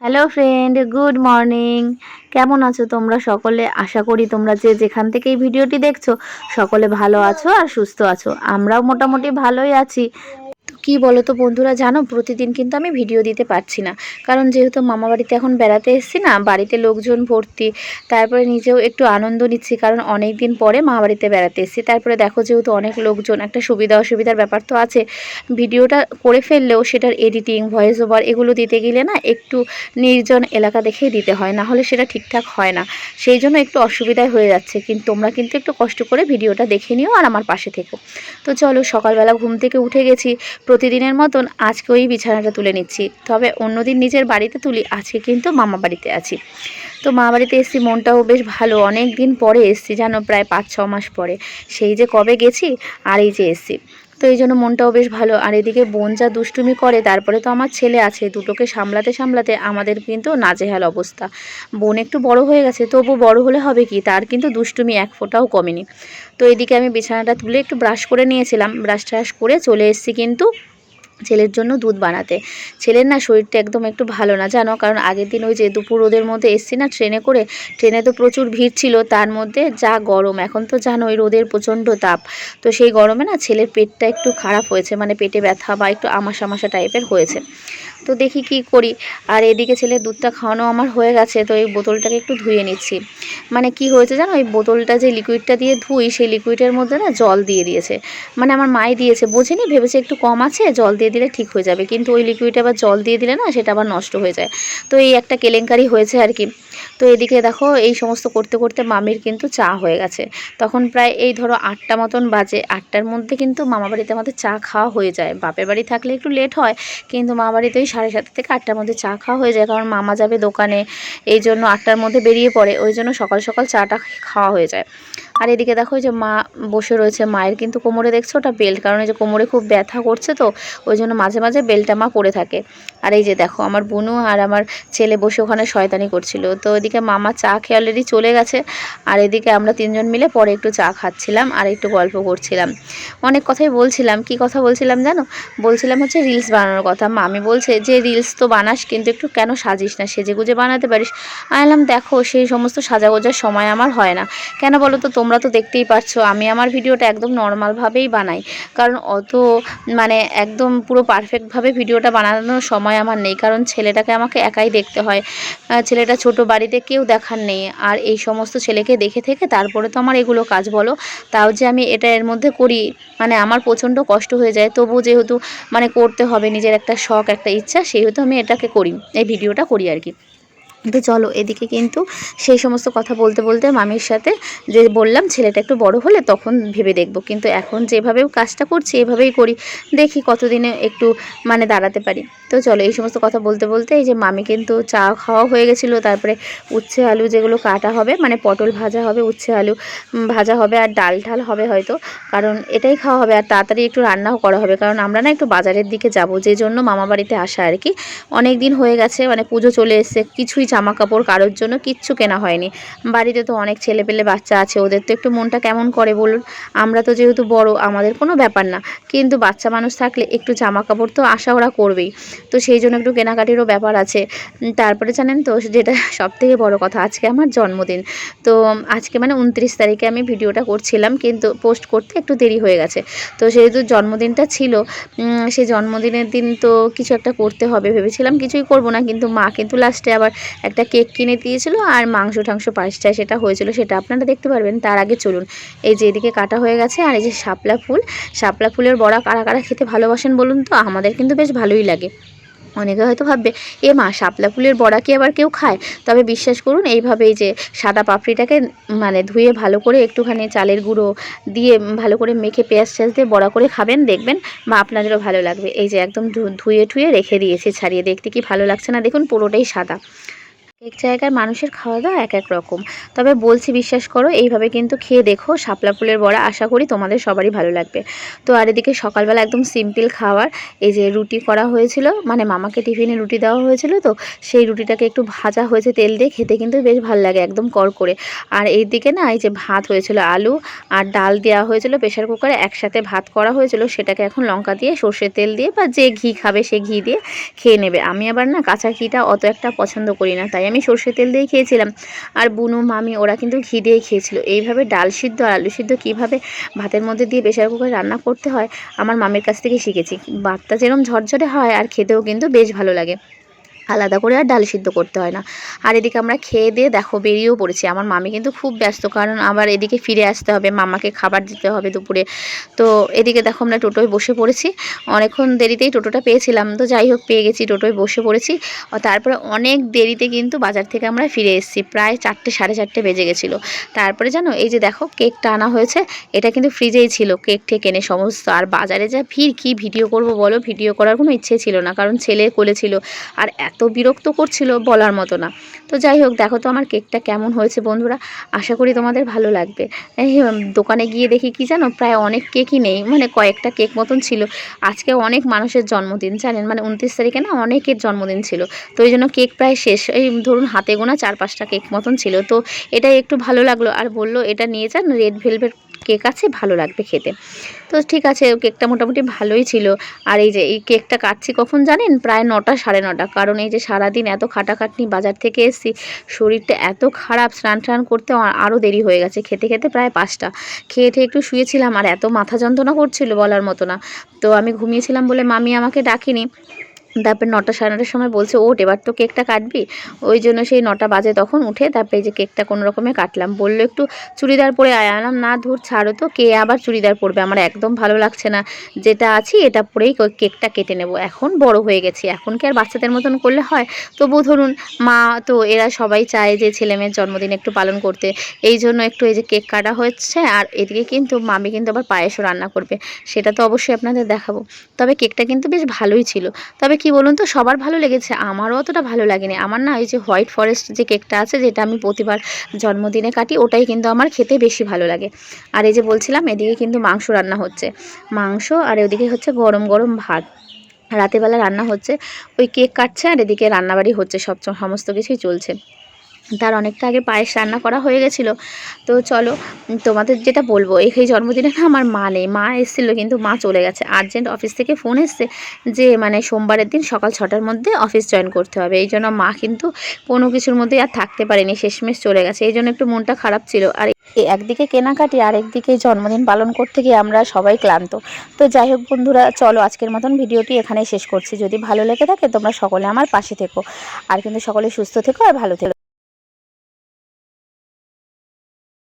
Hello friend good morning কেমন আছো তোমরা সকলে? আশা করি তোমরা যে যেখান থেকে এই ভিডিওটি দেখছ, সকলে ভালো আছো আর সুস্থ আছো। আমরাও মোটামুটি ভালোই আছি। কী বলো তো বন্ধুরা, জানো প্রতিদিন কিন্তু আমি ভিডিও দিতে পারছি না। কারণ যেহেতু মামা বাড়িতে এখন বেড়াতে এসেছি না, বাড়িতে লোকজন ভর্তি, তারপরে নিজেও একটু আনন্দ নিচ্ছি, কারণ অনেক দিন পরে মা বাড়িতে বেড়াতে এসেছি। তারপরে দেখো যেহেতু অনেক লোকজন, একটা সুবিধা অসুবিধার ব্যাপার তো আছে, ভিডিওটা করে ফেললেও সেটার এডিটিং ভয়েস ওভার এগুলো দিতে গেলে না একটু নির্জন এলাকা দেখেই দিতে হয়, না হলে সেটা ঠিকঠাক হয় না। সেই জন্য একটু অসুবিধায় হয়ে যাচ্ছে, কিন্তু তোমরা কিন্তু একটু কষ্ট করে ভিডিওটা দেখে নিও আর আমার পাশে থেকো। তো চলো সকালবেলা ঘুম থেকে উঠে গেছি প্রতিদিনের মতন আজকে ওই বিছানাটা তুলে নিচ্ছি। তবে অন্যদিন নিজের বাড়িতে তুলি, আজকে কিন্তু মামা বাড়িতে আছি। তো মা বাড়িতে এসেছি, মনটাও বেশ ভালো। অনেক দিন পরে এসেছি যেন প্রায় পাঁচ ছ মাস পরে। সেই যে কবে গেছি, আর এই যে এসেছি। তো এই জন্য মনটাও বেশ ভালো। আর এদিকে বোন যা দুষ্টুমি করে, তারপরে তো আমার ছেলে আছে, দুটোকে সামলাতে সামলাতে আমাদের কিন্তু নাজেহাল অবস্থা। বোন একটু বড় হয়ে গেছে, তবু বড় হলে হবে কি? তার কিন্তু দুষ্টুমি এক ফোটাও কমেনি। তো এদিকে আমি বিছানাটা তুলে একটু ব্রাশ করে নিয়েছিলাম। ব্রাশ ট্রাশ করে চলে এসেছি কিন্তু ছেলের জন্য দুধ বানাতে। ছেলের না শরীরটা একদম একটু ভালো না, জানো? কারণ আগের দিন ওই যে দুপুর রোদের মধ্যে এসছি না ট্রেনে করে, ট্রেনে তো প্রচুর ভিড় ছিল, তার মধ্যে যা গরম। এখন তো জানো ওই রোদের প্রচণ্ড তাপ। তো সেই গরমে না ছেলের পেটটা একটু খারাপ হয়েছে মানে পেটে ব্যথা বা একটু আমাশা আমাশা টাইপের হয়েছে। তো দেখি কি করি। আর এদিকে ছেলের দুধটা খাওয়ানো আমার হয়ে গেছে, তো এই বোতলটাকে একটু ধুয়ে নিচ্ছি। মানে কি হয়েছে জানো ওই বোতলটা যে লিকুইডটা দিয়ে ধুই, সেই লিকুইডের মধ্যে না জল দিয়ে দিয়েছে। মানে আমার মাই দিয়েছে, বোঝেনি, ভেবেছে একটু কম আছে, জল দিয়ে দিলে ঠিক হয়ে যাবে। কিন্তু ওই লিকুইডে আবার জল দিয়ে দিলে না সেটা আবার নষ্ট হয়ে যায়। তো এই একটা কেলেঙ্কারি হয়েছে আর কি। তো এদিকে দেখো, এই সমস্ত করতে করতে মামির কিন্তু চা হয়ে গেছে। তখন প্রায় এই ধরো আটটা মতন বাজে, আটটার মধ্যে কিন্তু মামা বাড়িতে আমাদের চা খাওয়া হয়ে যায়। বাপের বাড়ি থাকলে একটু লেট হয়, কিন্তু মা বাড়িতে ওই সাড়ে সাতটা থেকে আটটার মধ্যে চা খাওয়া হয়ে যায়, কারণ মামা যাবে দোকানে, এই জন্য আটটার মধ্যে বেরিয়ে পড়ে, ওই জন্য সকাল সকাল চাটা খাওয়া হয়ে যায়। আর এদিকে দেখো যে মা বসে রয়েছে, মায়ের কিন্তু কোমরে দেখছ ওটা বেল্ট, কারণ এই যে কোমরে খুব ব্যথা করছে তো, ওই জন্য মাঝে মাঝে বেল্টটা মা পরে থাকে। আর এই যে দেখো, আমার বোনু আর আমার ছেলে বসে ওখানে শয়তানি করছিল। তো এদিকে মামা চা খেয়ে অলরেডি চলে গেছে, আর এদিকে আমরা তিনজন মিলে পরে একটু চা খাচ্ছিলাম আর একটু গল্প করছিলাম। অনেক কথাই বলছিলাম, কি কথা বলছিলাম জানো? বলছিলাম হচ্ছে রিলস বানানোর কথা। মামি বলছে, যে রিলস তো বানাস, কিন্তু একটু কেন সাজিস না? সেজে গুজে বানাতে পারিস। আনলাম দেখো, সেই সমস্ত সাজা গোজার সময় আমার হয় না। কেন বলো তো, তোমরা তো দেখতেই পাচ্ছ আমি আমার ভিডিওটা একদম নর্মালভাবেই বানাই। কারণ অত মানে একদম পুরো পারফেক্টভাবে ভিডিওটা বানানোর সময় আমার নেই, কারণ ছেলেটাকে আমাকে একাই দেখতে হয়। ছেলেটা ছোট বাড়িতে কেউ দেখার নেই, আর এই সমস্ত ছেলেকে দেখে থেকে তারপরে তো আমার এগুলো কাজ বলো। তাও যে আমি এটা এর মধ্যে করি মানে আমার প্রচণ্ড কষ্ট হয়ে যায়, তবু যেহেতু মানে করতে হবে, নিজের একটা শখ, একটা ইচ্ছা, সেহেতু আমি এটাকে করি, এই ভিডিওটা করি আর কি। তো চলো, এদিকে কিন্তু সেই সমস্ত কথা বলতে বলতে মামির সাথে যে বললাম ছেলেটা একটু বড় হলে তখন ভেবে দেখব। কিন্তু এখন যেভাবে কাজটা করছি, এভাবেই করি। দেখি কতদিনে একটু মানে দাঁড়াতে পারি। তো চলো, এই সমস্ত কথা বলতে বলতে এই যে মামি কিন্তু চা খাওয়া হয়ে গেছিল, তারপরে উচ্ছে আলু যেগুলো কাটা হবে মানে পটল ভাজা হবে, উচ্ছে আলু ভাজা হবে আর ডাল ঢাল হবে হয়তো, কারণ এটাই খাওয়া হবে আর তাড়াতাড়ি একটু রান্নাও করা হবে, কারণ আমরা না একটু বাজারের দিকে যাব যে জন্য মামা বাড়িতে আসা আর কি। অনেক দিন হয়ে গেছে মানে পুজো চলে এসছে, কিছুই জামা কাপড় কারোর জন্য কিচ্ছু কেনা হয়নি। বাড়িতে তো অনেক ছেলে পেলে বাচ্চা আছে, ওদের তো একটু মনটা কেমন করে বলুন? আমরা তো যেহেতু বড়, আমাদের কোনো ব্যাপার না। কিন্তু বাচ্চা মানুষ থাকলে একটু জামা কাপড় তো আশা ওরা করবেই। তো সেই জন্য একটু কেনাকাটিরও ব্যাপার আছে। তারপরে জানেন তো, যেটা সব থেকে বড় কথা, আজকে আমার জন্মদিন। তো আজকে মানে উনত্রিশ তারিখে আমি ভিডিওটা করছিলাম, কিন্তু পোস্ট করতে একটু দেরি হয়ে গেছে। তো সেহেতু জন্মদিনটা ছিল সেই জন্মদিনের দিন তো কিছু একটা করতে হবে ভেবেছিলাম, কিছুই করব না। কিন্তু মা কিন্তু লাস্টে আবার একটা কেক কিনে দিয়েছিল আর মাংস টাংস পায়েসটা সেটা হয়েছিল, সেটা আপনারা দেখতে পারবেন। তার আগে চলুন, এই যে এদিকে কাটা হয়ে গেছে আর এই যে শাপলা ফুল, শাপলা ফুলের বড়া কারা কারা খেতে ভালোবাসেন বলুন তো? আমাদের কিন্তু বেশ ভালোই লাগে। অনেকে হয়তো ভাববে, এ মা, শাপলা ফুলের বড়া কি আবার কেউ খায়? তবে বিশ্বাস করুন, এইভাবে এই যে সাদা পাপড়িটাকে মানে ধুয়ে ভালো করে একটুখানি চালের গুঁড়ো দিয়ে ভালো করে মেখে পেঁয়াজ টেয়াজ দিয়ে বড়া করে খাবেন, দেখবেন বা আপনাদেরও ভালো লাগবে। এই যে একদম ধুয়ে ঠুয়ে রেখে দিয়েছি, ছাড়িয়ে দেখতে কি ভালো লাগছে না? দেখুন পুরোটাই সাদা। এক জায়গার মানুষের খাওয়া দাওয়া এক এক রকম। তবে বলছি বিশ্বাস করো, এইভাবে কিন্তু খেয়ে দেখো, শাপলা ফুলের বড়া আশা করি তোমাদের সবারই ভালো লাগবে। তো আর এদিকে সকালবেলা একদম সিম্পল খাওয়ার, এই যে রুটি করা হয়েছিল মানে মামাকে টিফিনে রুটি দেওয়া হয়েছিল তো, সেই রুটিটাকে একটু ভাজা হয়েছে তেল দিয়ে, খেতে কিন্তু বেশ ভালো লাগে একদম কর করে আর এই দিকে না, এই যে ভাত হয়েছিল আলু আর ডাল দেওয়া হয়েছিল প্রেশার কুকারে, একসাথে ভাত করা হয়েছিল, সেটাকে এখন লঙ্কা দিয়ে, সর্ষের তেল দিয়ে বা যে ঘি খাবে সে ঘি দিয়ে খেয়ে নেবে। আমি আবার না কাঁচা ঘিটা অত একটা পছন্দ করি না, তাই আমি সর্ষের তেল দিয়ে খেয়েছিলাম। আর বুনু, মামি, ওরা কিন্তু ঘি দিয়ে খেয়েছিল। এইভাবে ডাল সিদ্ধ আর আলু সিদ্ধ কীভাবে ভাতের মধ্যে দিয়ে প্রেশার কুকারে রান্না করতে হয়, আমার মামির কাছ থেকে শিখেছি। বাতটা যেরকম ঝরঝরে হয় আর খেতেও কিন্তু বেশ ভালো লাগে। আলাদা করে আর ডাল সিদ্ধ করতে হয় না। আর এদিকে আমরা খেয়ে দিয়ে দেখো বেরিয়েও পড়েছি। আমার মামি কিন্তু খুব ব্যস্ত, কারণ আবার এদিকে ফিরে আসতে হবে, মামাকে খাবার দিতে হবে দুপুরে। তো এদিকে দেখো আমরা টোটোয় বসে পড়েছি। অনেকক্ষণ দেরিতেই টোটোটা পেয়েছিলাম। তো যাই হোক, পেয়ে গেছি, টোটোয় বসে পড়েছি। তারপরে অনেক দেরিতে কিন্তু বাজার থেকে আমরা ফিরে এসেছি। প্রায় চারটে, সাড়ে চারটে বেজে গেছিল। তারপরে জানো, এই যে দেখো কেকটা আনা হয়েছে, এটা কিন্তু ফ্রিজেই ছিল। কেক ঠেক এনে সমস্ত, আর বাজারে যা ভিড়, কী ভিডিও করব বলো? ভিডিও করার কোনো ইচ্ছে ছিল না, কারণ ছেলে কোলে ছিল। আর এত এত বিরক্ত করছিল বলার মতো না। তো যাই হোক, দেখো তো আমার কেকটা কেমন হয়েছে বন্ধুরা। আশা করি তোমাদের ভালো লাগবে। দোকানে গিয়ে দেখি কি জানো, প্রায় অনেক কেকই নেই মানে কয়েকটা কেক মতন ছিল। আজকে অনেক মানুষের জন্মদিন, জানেন? মানে উনত্রিশ তারিখে না অনেকের জন্মদিন ছিল। তো ওই জন্য কেক প্রায় শেষ। এই, ধরুন হাতে গোনা চার পাঁচটা কেক মতন ছিল। তো এটাই একটু ভালো লাগল। আর বলল, এটা নিয়ে যান রেড ভেলভেট কেক আছে, ভালো লাগবে খেতে। তো ঠিক আছে, কেকটা মোটামুটি ভালোই ছিল। আর এই যে, এই কেকটা কাটছি কখন জানেন? প্রায় নটা, সাড়ে নটা। কারণ এই যে, সারাদিন এত খাটাখাটনি বাজার থেকে এসেছি, শরীরটা এত খারাপ, স্নান টান করতে আরও দেরি হয়ে গেছে। খেতে খেতে প্রায় পাঁচটা। খেয়ে খেয়ে একটু শুয়েছিলাম, আর এত মাথা যন্ত্রণা করছিল বলার মতো না। তো আমি ঘুমিয়েছিলাম বলে মামি আমাকে ডাকিনি। তারপরে নটা সাড়ে নটার সময় বলছে ওট এবার তো কেকটা কাটবি। ওই জন্য সেই নটা বাজে তখন উঠে তারপরে যে কেকটা কোনো রকমে কাটলাম। বলল, একটু চুড়িদার পরে আয়। আনাম না, ধুর, ছাড়ো তো, কে আবার চুড়িদার পরবে? আমার একদম ভালো লাগছে না। যেটা আছি, এটা পরেই কেকটা কেটে নেব। এখন বড় হয়ে গেছি। এখন কি আর বাচ্চাদের মতন করলে হয়? তবু ধরুন, মা তো এরা সবাই চায় যে ছেলেমেয়ের জন্মদিন একটু পালন করতে। এই জন্য একটু এই যে কেক কাটা হচ্ছে, আর এদিকে কিন্তু মামি কিন্তু আবার পায়েসও রান্না করবে। সেটা তো অবশ্যই আপনাদের দেখাবো। তবে কেকটা কিন্তু বেশ ভালোই ছিল। তবে কি বলুন তো? সবার ভালো লেগেছে। আমারও অতটা ভালো লাগেনি। আমার না ওই যে হোয়াইট ফরেস্ট যে কেকটা আছে, যেটা আমি প্রতিবার জন্মদিনে কাটি, ওটাই কিন্তু আমার খেতে বেশি ভালো লাগে। আর এই যে বলছিলাম, এদিকে কিন্তু মাংস রান্না হচ্ছে। মাংস আর ওদিকে হচ্ছে গরম গরম ভাত। রাতেবেলা রান্না হচ্ছে। ওই কেক কাটছে আর এদিকে রান্নাবাড়ি হচ্ছে। সব সমস্ত কিছুই চলছে। তার অনেকটা আগে পায়েস রান্না করা হয়ে গেছিল। তো চলো, তোমাদের যেটা বলব, এই জন্মদিনে না আমার মা নেই। মা এসেছিল কিন্তু মা চলে গেছে। আর্জেন্ট অফিস থেকে ফোন এসছে যে মানে সোমবারের দিন সকাল ছটার মধ্যে অফিস জয়েন করতে হবে। এই জন্য মা কিন্তু কোনো কিছুর মধ্যে আর থাকতে পারেনি, শেষমেশ চলে গেছে। এই জন্য একটু মনটা খারাপ ছিল। আর একদিকে কেনাকাটি, আর একদিকে জন্মদিন পালন করতে গিয়ে আমরা সবাই ক্লান্ত। তো যাই হোক বন্ধুরা, চলো আজকের মতন ভিডিওটি এখানেই শেষ করছি। যদি ভালো লেগে থাকে তোমরা সকলে আমার পাশে থেকো। আর কিন্তু সকলে সুস্থ থেকো আর ভালো থেকো।